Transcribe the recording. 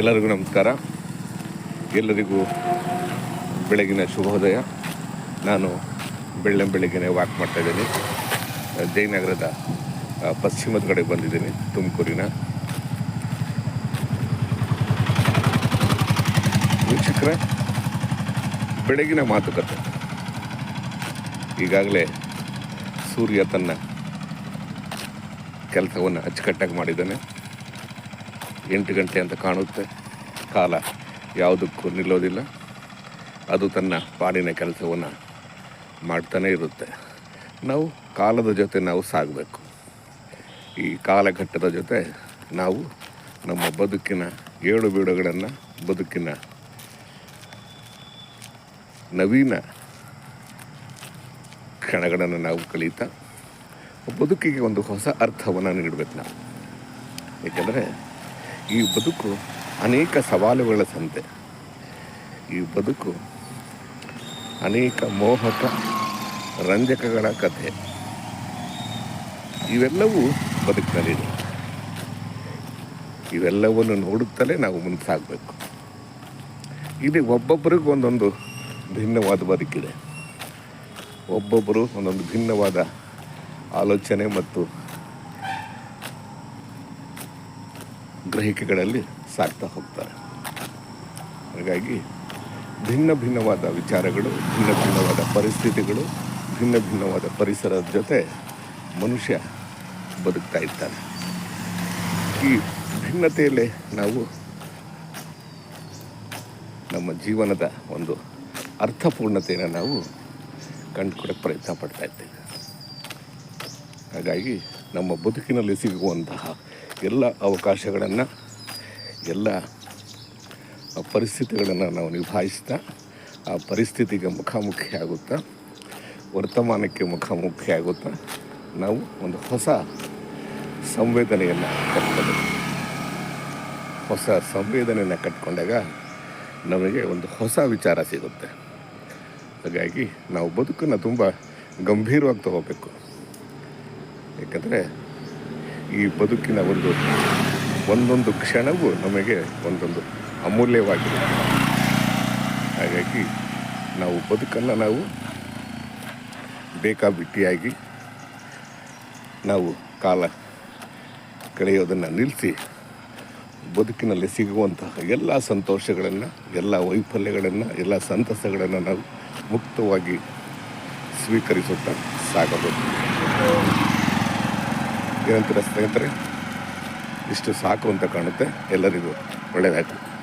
ಎಲ್ಲರಿಗೂ ನಮಸ್ಕಾರ. ಎಲ್ಲರಿಗೂ ಬೆಳಗಿನ ಶುಭೋದಯ. ನಾನು ಬೆಳ್ಳೆ ಬೆಳಗ್ಗೆನೆ ವಾಕ್ ಮಾಡ್ತಾ ಇದ್ದೀನಿ. ಜಯನಗರದ ಪಶ್ಚಿಮದ ಕಡೆ ಬಂದಿದ್ದೀನಿ, ತುಮಕೂರಿನ. ವೀಕ್ಷಕರ, ಬೆಳಗಿನ ಮಾತುಕತೆ. ಈಗಾಗಲೇ ಸೂರ್ಯ ತನ್ನ ಕೆಲಸವನ್ನು ಅಚ್ಚುಕಟ್ಟಾಗಿ ಮಾಡಿದ್ದಾನೆ. ಎಂಟು ಗಂಟೆ ಅಂತ ಕಾಣುತ್ತೆ. ಕಾಲ ಯಾವುದಕ್ಕೂ ನಿಲ್ಲೋದಿಲ್ಲ. ಅದು ತನ್ನ ಪಾಡಿನ ಕೆಲಸವನ್ನು ಮಾಡ್ತಾನೇ ಇರುತ್ತೆ. ನಾವು ಕಾಲದ ಜೊತೆ ನಾವು ಸಾಗಬೇಕು. ಈ ಕಾಲಘಟ್ಟದ ಜೊತೆ ನಾವು ನಮ್ಮ ಬದುಕಿನ ಏಳು ಬೀಡುಗಳನ್ನು ಬದುಕಿನ ನವೀನ ಕ್ಷಣಗಳನ್ನು ನಾವು ಕಲಿತಾ ಬದುಕಿಗೆ ಒಂದು ಹೊಸ ಅರ್ಥವನ್ನು ನೀಡಬೇಕು ನಾವು. ಏಕೆಂದರೆ ಈ ಬದುಕು ಅನೇಕ ಸವಾಲುಗಳ ಸಂತೆ. ಈ ಬದುಕು ಅನೇಕ ಮೋಹಕ ರಂಜಕಗಳ ಕಥೆ. ಇವೆಲ್ಲವೂ ಬದುಕಿನಲ್ಲಿದೆ. ಇವೆಲ್ಲವನ್ನು ನೋಡುತ್ತಲೇ ನಾವು ಮುಂದೆ ಸಾಗಬೇಕು ಇಲ್ಲಿ ಒಬ್ಬೊಬ್ಬರಿಗೂ ಒಂದೊಂದು ಭಿನ್ನವಾದ ಬದುಕಿದೆ. ಒಬ್ಬೊಬ್ಬರು ಒಂದೊಂದು ಭಿನ್ನವಾದ ಆಲೋಚನೆ ಮತ್ತು ಗ್ರಹಿಕೆಗಳಲ್ಲಿ ಸಾಕ್ತಾ ಹೋಗ್ತಾರೆ. ಹಾಗಾಗಿ ಭಿನ್ನ ಭಿನ್ನವಾದ ವಿಚಾರಗಳು, ಭಿನ್ನ ಭಿನ್ನವಾದ ಪರಿಸ್ಥಿತಿಗಳು, ಭಿನ್ನ ಭಿನ್ನವಾದ ಪರಿಸರದ ಜೊತೆ ಮನುಷ್ಯ ಬದುಕ್ತಾ ಇರ್ತಾನೆ. ಈ ಭಿನ್ನತೆಯಲ್ಲೇ ನಾವು ನಮ್ಮ ಜೀವನದ ಒಂದು ಅರ್ಥಪೂರ್ಣತೆಯನ್ನು ನಾವು ಕಂಡುಕೊಡಕ್ಕೆ ಪ್ರಯತ್ನ ಪಡ್ತಾ ಇದ್ದೇವೆ. ಹಾಗಾಗಿ ನಮ್ಮ ಬದುಕಿನಲ್ಲಿ ಸಿಗುವಂತಹ ಎಲ್ಲ ಅವಕಾಶಗಳನ್ನು, ಎಲ್ಲ ಪರಿಸ್ಥಿತಿಗಳನ್ನು ನಾವು ನಿಭಾಯಿಸ್ತಾ, ಆ ಪರಿಸ್ಥಿತಿಗೆ ಮುಖಾಮುಖಿ ಆಗುತ್ತಾ, ವರ್ತಮಾನಕ್ಕೆ ಮುಖಾಮುಖಿ ಆಗುತ್ತಾ, ನಾವು ಒಂದು ಹೊಸ ಸಂವೇದನೆಯನ್ನು ಕಟ್ಕೊಳ್ಬೇಕು ಹೊಸ ಸಂವೇದನೆಯನ್ನು ಕಟ್ಕೊಂಡಾಗ ನಮಗೆ ಒಂದು ಹೊಸ ವಿಚಾರ ಸಿಗುತ್ತೆ. ಹಾಗಾಗಿ ನಾವು ಬದುಕನ್ನು ತುಂಬ ಗಂಭೀರವಾಗಿ ತಗೋಬೇಕು. ಏಕೆಂದರೆ ಈ ಬದುಕಿನ ಒಂದು, ಒಂದೊಂದು ಕ್ಷಣವೂ ನಮಗೆ ಒಂದೊಂದು ಅಮೂಲ್ಯವಾಗಿದೆ. ಹಾಗಾಗಿ ನಾವು ಬದುಕನ್ನು ನಾವು ಬೇಕಾಬಿಟ್ಟಿಯಾಗಿ ನಾವು ಕಾಲ ಕಳೆಯೋದನ್ನು ನಿಲ್ಲಿಸಿ, ಬದುಕಿನಲ್ಲಿ ಸಿಗುವಂತಹ ಎಲ್ಲ ಸಂತೋಷಗಳನ್ನು, ಎಲ್ಲ ವೈಫಲ್ಯಗಳನ್ನು, ಎಲ್ಲ ಸಂತಸಗಳನ್ನು ನಾವು ಮುಕ್ತವಾಗಿ ಸ್ವೀಕರಿಸುತ್ತಾ ಸಾಗಬೇಕು ಏನಂತೀರ ಸ್ನೇಹಿತರೆ? ಇಷ್ಟು ಸಾಕು ಅಂತ ಕಾಣುತ್ತೆ. ಎಲ್ಲರಿಗೂ ಒಳ್ಳೆಯದಾಗಲಿ